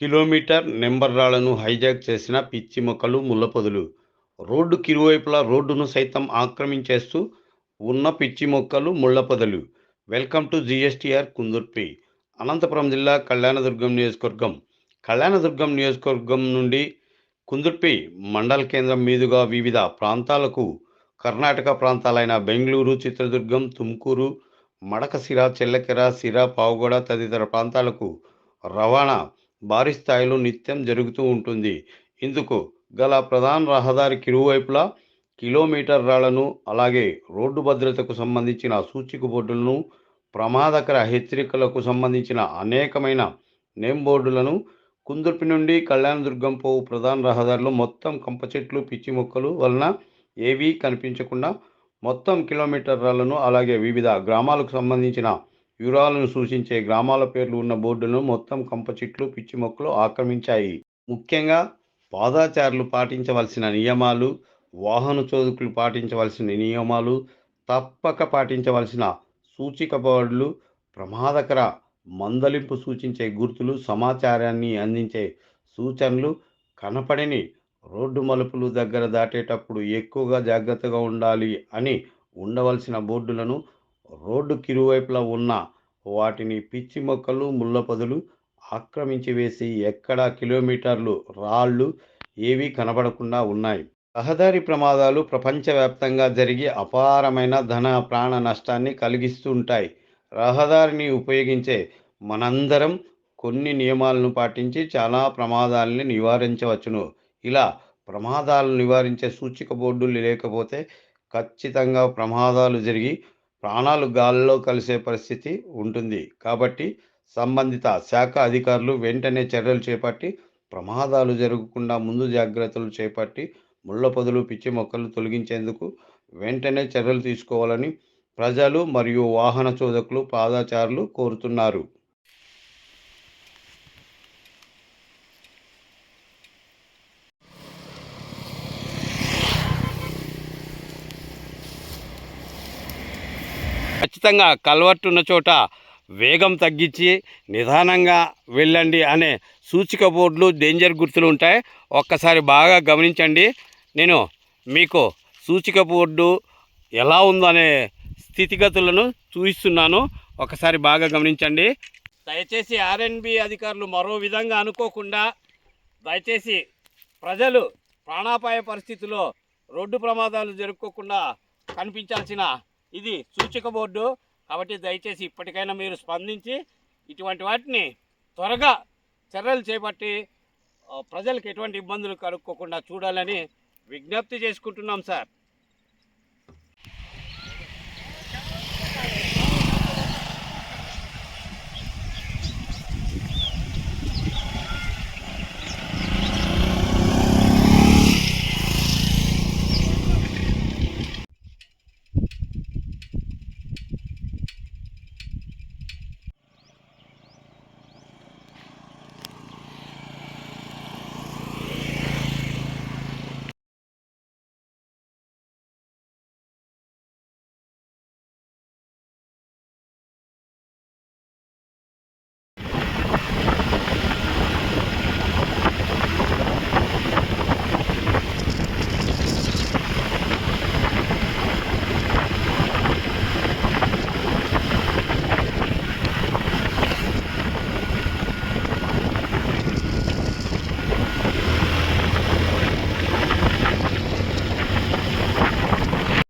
Kilometre number రాళ్ళను hijack చేసిన పిచ్చి మొక్కలు ముళ్ళపొదులు. రోడ్డుకి ఇరువైపులా రోడ్డును సైతం ఆక్రమించేస్తూ ఉన్న పిచ్చి మొక్కలు ముళ్ళపొదలు. Welcome to GSTR Kundurpi Anantapuram జిల్లా కళ్యాణదుర్గం నియోజకవర్గం. కళ్యాణదుర్గం నియోజకవర్గం నుండి కుందుర్పి మండల కేంద్రం మీదుగా వివిధ ప్రాంతాలకు కర్ణాటక ప్రాంతాలైన బెంగళూరు చిత్రదుర్గం తుమ్కూరు మడకసిర చెల్లకెర సిర పావుగొడ తదితర ప్రాంతాలకు రవాణా భారీ స్థాయిలో నిత్యం జరుగుతూ ఉంటుంది. ఇందుకు గల ప్రధాన రహదారికి ఇరువైపులా కిలోమీటర్ రాళ్ళను అలాగే రోడ్డు భద్రతకు సంబంధించిన సూచిక బోర్డులను ప్రమాదకర హెచ్చరికలకు సంబంధించిన అనేకమైన నేమ్ బోర్డులను కుందుర్పి నుండి కళ్యాణదుర్గం పోవు ప్రధాన రహదారిలో మొత్తం కంప చెట్లు పిచ్చి మొక్కలు వలన ఏవీ కనిపించకుండా మొత్తం కిలోమీటర్ రాళ్ళను అలాగే వివిధ గ్రామాలకు సంబంధించిన వివరాలను సూచించే గ్రామాల పేర్లు ఉన్న బోర్డులను మొత్తం కంప చెట్లు పిచ్చి మొక్కలు ఆక్రమించాయి. ముఖ్యంగా పాదాచారులు పాటించవలసిన నియమాలు వాహన చోదకులు పాటించవలసిన నియమాలు తప్పక పాటించవలసిన సూచిక బోర్డులు ప్రమాదకర మందలింపు సూచించే గుర్తులు సమాచారాన్ని అందించే సూచనలు కనపడని రోడ్డు మలుపులు దగ్గర దాటేటప్పుడు ఎక్కువగా జాగ్రత్తగా ఉండాలి అని ఉండవలసిన బోర్డులను రోడ్డుకి ఇరువైపులా ఉన్న వాటిని పిచ్చి మొక్కలు ముళ్ళపదులు ఆక్రమించి వేసి ఎక్కడా కిలోమీటర్లు రాళ్ళు ఏవీ కనబడకుండా ఉన్నాయి. రహదారి ప్రమాదాలు ప్రపంచవ్యాప్తంగా జరిగి అపారమైన ధన ప్రాణ నష్టాన్ని కలిగిస్తుంటాయి రహదారిని ఉపయోగించే మనందరం కొన్ని నియమాలను పాటించి చాలా ప్రమాదాలని నివారించవచ్చును. ఇలా ప్రమాదాలను నివారించే సూచిక బోర్డులు లేకపోతే ఖచ్చితంగా ప్రమాదాలు జరిగి ప్రాణాలు గాల్లో కలిసే పరిస్థితి ఉంటుంది. కాబట్టి సంబంధిత శాఖ అధికారులు వెంటనే చర్యలు చేపట్టి ప్రమాదాలు జరగకుండా ముందు జాగ్రత్తలు చేపట్టి ముళ్ళ పొదలు పిచ్చి మొక్కలు తొలగించేందుకు వెంటనే చర్యలు తీసుకోవాలని ప్రజలు మరియు వాహన చోదకులు పాదాచారులు కోరుతున్నారు. ఖచ్చితంగా కల్వర్ట్ ఉన్న చోట వేగం తగ్గించి నిదానంగా వెళ్ళండి అనే సూచిక బోర్డులు డేంజర్ గుర్తులు ఉంటాయి. ఒక్కసారి బాగా గమనించండి. నేను మీకు సూచిక బోర్డు ఎలా ఉందనే స్థితిగతులను చూపిస్తున్నాను. ఒకసారి బాగా గమనించండి. దయచేసి ఆర్ఎన్బి అధికారులు మరో విధంగా అనుకోకుండా దయచేసి ప్రజలు ప్రాణాపాయ పరిస్థితిలో రోడ్డు ప్రమాదాలు జరుపుకోకుండా కనిపించాల్సిన ఇది సూచిక బోర్డు. కాబట్టి దయచేసి ఇప్పటికైనా మీరు స్పందించి ఇటువంటి వాటిని త్వరగా చర్యలు చేపట్టి ప్రజలకు ఎటువంటి ఇబ్బందులు కలుక్కోకుండా చూడాలని విజ్ఞప్తి చేసుకుంటున్నాం సార్.